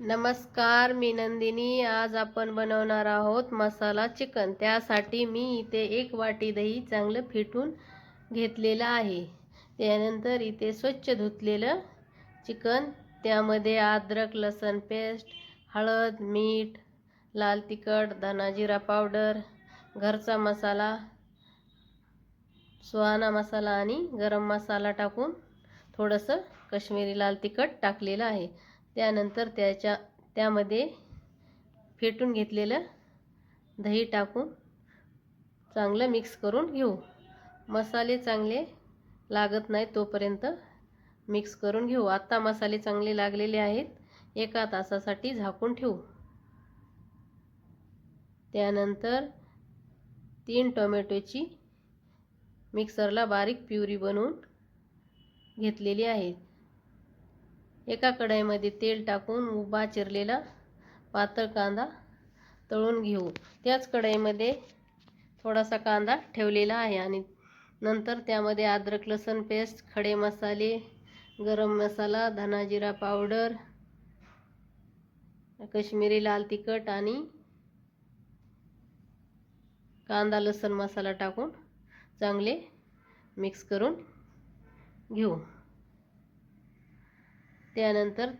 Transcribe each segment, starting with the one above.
नमस्कार मी नंदिनी. आज आपण बनवणार आहोत मसाला चिकन. त्यासाठी मी इथे एक वाटी दही चांगलं फिटून घेतलेलं आहे. त्यानंतर इथे स्वच्छ धुतलेलं चिकन. त्यामध्ये अद्रक लसण पेस्ट हळद मीठ लाल तिखट धनाजिरा पावडर घरचा मसाला सुहाना मसाला आणि गरम मसाला टाकून थोडंसं कश्मीरी लाल तिखट टाकलेलं आहे. त्यानंतर त्याच्या त्यामध्ये फेटून घेतलेलं दही टाकून चांगलं मिक्स करून घेऊ. मसाले चांगले लागत नाही तोपर्यंत मिक्स करून घेऊ. आत्ता मसाले चांगले लागलेले आहेत. एका तासासाठी झाकून ठेवू. त्यानंतर तीन टोमॅटोची मिक्सरला बारीक प्युरी बनवून घेतलेली आहे. एका कढईमध्ये तेल टाकून उभा चिरलेला पातळ कांदा तळून घेऊ. त्याच कढईमध्ये थोडासा कांदा ठेवलेला आहे आणि नंतर त्यामध्ये अद्रक लसूण पेस्ट खडे मसाले गरम मसाला धना जिरा पावडर कश्मीरी लाल तिखट आणि कांदा लसूण मसाला टाकून चांगले मिक्स करून घेऊ. त्यानंतर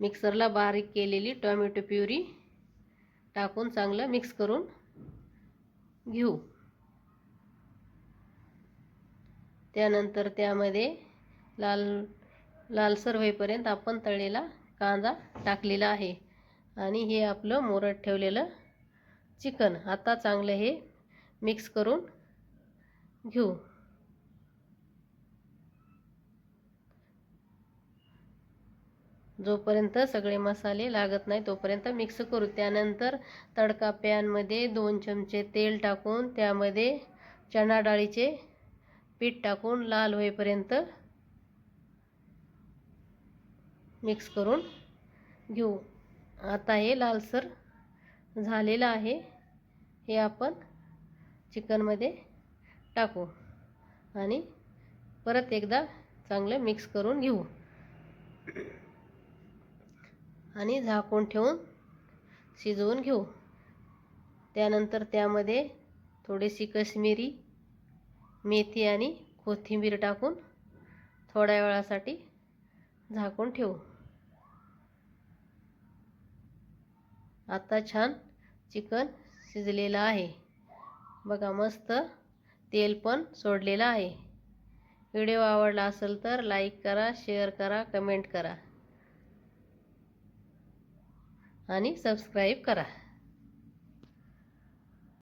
मिक्सरला बारीक केलेली टोमॅटो प्युरी टाकून चांगलं मिक्स करून घेऊ. त्यानंतर त्यामध्ये लाल लालसर होईपर्यंत आपण तळलेला कांदा टाकलेला आहे. आणि हे आपलं मोरत ठेवलेलं चिकन. आता चांगलं हे मिक्स करून घेऊ. जोपर्यंत सगळे मसाले लागत नाही तोपर्यंत मिक्स करू. त्यानंतर तडका पॅनमध्ये दोन चमचे तेल टाकून त्यामध्ये चणा डाळीचे पीठ टाकून लाल होईपर्यंत मिक्स करून घेऊ. आता हे लालसर झालेलं आहे. हे आपण चिकनमध्ये टाकू आणि परत एकदा चांगलं मिक्स करून घेऊ. आणि झाकून ठेवून शिजवून घेऊ. त्यानंतर त्यामध्ये थोडीशी कश्मीरी मेथी आणि कोथिंबीर टाकून थोड्या वेळासाठी झाकून ठेवू. आता छान चिकन शिजलेलं आहे. बघा मस्त तेल पण सोडलेलं आहे. व्हिडिओ आवडला असेल तर लाईक करा शेअर करा कमेंट करा. आणि सबस्क्राईब करा.